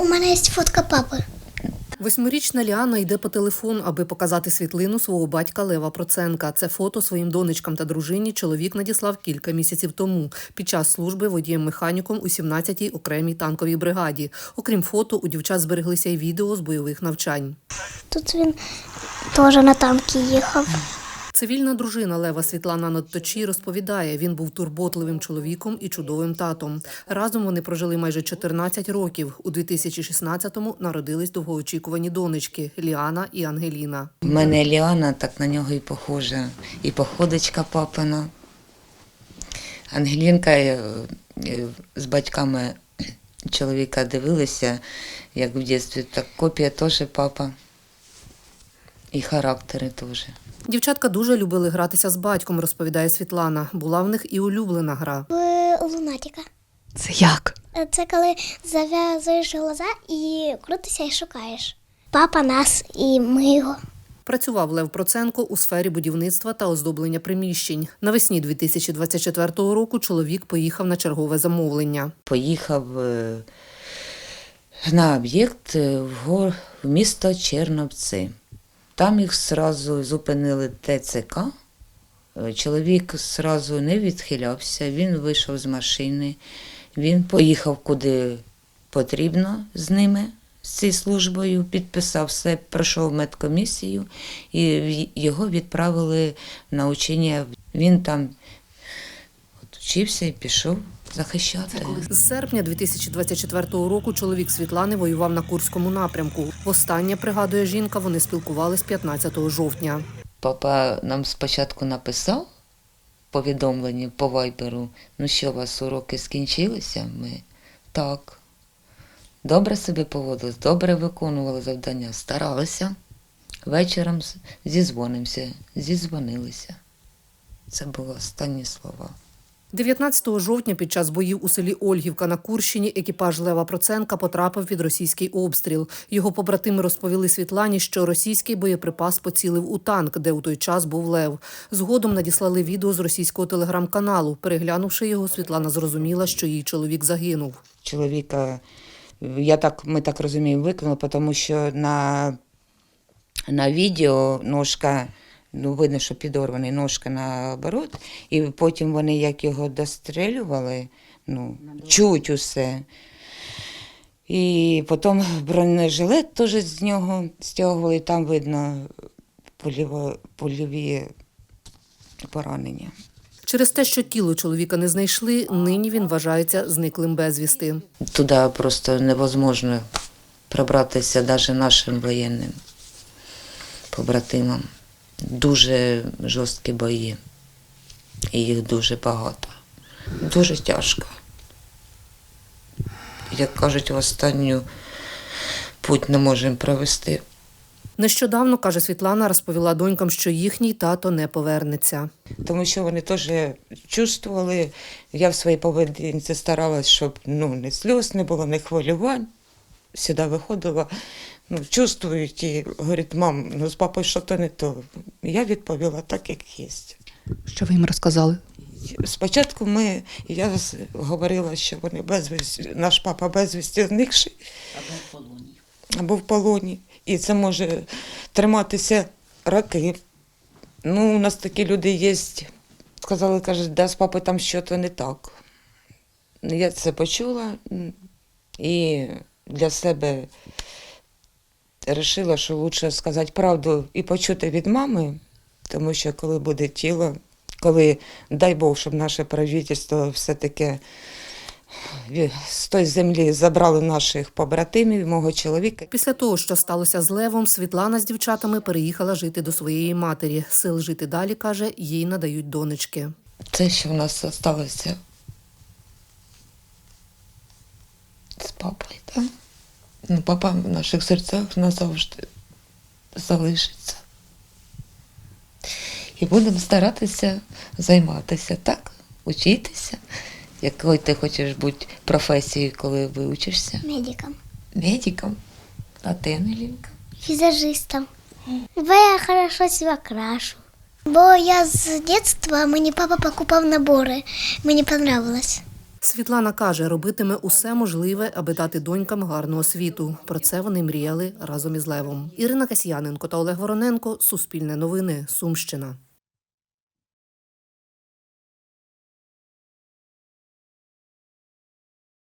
У мене є фотка папи. Восьмирічна Ліана йде по телефону, аби показати світлину свого батька Лева Проценка. Це фото своїм донечкам та дружині чоловік надіслав кілька місяців тому під час служби водієм-механіком у 17-й окремій танковій бригаді. Окрім фото, у дівчат збереглися й відео з бойових навчань. Тут він теж на танки їхав. Цивільна дружина Лева Світлана Надточій розповідає, він був турботливим чоловіком і чудовим татом. Разом вони прожили майже 14 років. У 2016-му народились довгоочікувані донечки Ліана і Ангеліна. У мене Ліана так на нього і похожа. І походочка папина. Ангелінка е, е, з батьками чоловіка дивилися, як в дитинстві, так копія теж папа. І характери теж. Дівчатка дуже любили гратися з батьком, розповідає Світлана. Була в них і улюблена гра. В лунатика. Це як? Це коли зав'язуєш глаза і крутишся і шукаєш. Папа нас і ми його. Працював Лев Проценко у сфері будівництва та оздоблення приміщень. Навесні 2024 року чоловік поїхав на чергове замовлення. Поїхав е, на об'єкт е, в, гор, в місто Черновці. Там їх зразу зупинили ТЦК. Е, Чоловік зразу не відхилявся, він вийшов з машини, він поїхав куди потрібно з ними, з цією службою, підписав все, пройшов медкомісію і його відправили на учення. Він там от вчився і пішов захищати. З серпня 2024 року чоловік Світлани воював на Курському напрямку. Востаннє, пригадує жінка, вони спілкувались 15 жовтня. Папа нам спочатку написав повідомлення по вайберу, ну що, у вас уроки скінчилися? Ми так. Добре себе поводились, добре виконували завдання, старалися. Вечором зізвонимося, зізвонилися. Це були останні слова. 19 жовтня під час боїв у селі Ольгівка на Курщині екіпаж Лева Проценка потрапив під російський обстріл. Його побратими розповіли Світлані, що російський боєприпас поцілив у танк, де у той час був Лев. Згодом надіслали відео з російського телеграм-каналу. Переглянувши його, Світлана зрозуміла, що її чоловік загинув. чоловіка, я так, ми так розуміємо, викинули, тому що на, на відео ножка, ну, видно, що підорваний ножка наоборот, і потім вони як його дострелювали, ну, чуть усе. І потім бронежилет теж з нього стягували, і там видно польово, польові поранення. Через те, що тіло чоловіка не знайшли, нині він вважається зниклим безвісти. Туди просто невозможно пробратися навіть нашим воєнним побратимам. Дуже жорсткі бої. І їх дуже багато. Дуже тяжко. Як кажуть, в останню путь не можемо провести. Нещодавно, каже Світлана, розповіла донькам, що їхній тато не повернеться. Тому що вони теж чувствували. Я в своїй поведінці старалась, щоб ну, не сльоз не було, не хвилювань. Сюди виходила, ну, чувствують і говорять, мам, ну з папою що то не то. Я відповіла так, як є. Що ви їм розказали? Спочатку ми, я говорила, що вони безвісті, наш папа безвісті зникший. Або в полоні. Або в полоні. І це може триматися роки. Ну, у нас такі люди є. Сказали, кажуть, да, з папою там щось не так. Я це почула і для себе вирішила, що краще сказати правду і почути від мами, тому що коли буде тіло, коли, дай Бог, щоб наше правительство все-таки з тої землі забрали наших побратимів, мого чоловіка. Після того, що сталося з Левом, Світлана з дівчатами переїхала жити до своєї матері. Сил жити далі, каже, їй надають донечки. Це, що в нас залишилося з папою, так? Ну, папа в наших серцях назавжди залишиться. І будемо старатися займатися, так? Учитися. Якою ти хочеш бути професією, коли вивчишся? Медиком. Медиком. А ти, Ангелінка? Визажистом. Бо я хорошо себя крашу. Бо я з детства мені папа покупав набори. Мені понравилось. Світлана каже, робитиме усе можливе, аби дати донькам гарну освіту. Про це вони мріяли разом із Левом. Ірина Касьяненко та Олег Вороненко. Суспільне новини. Сумщина.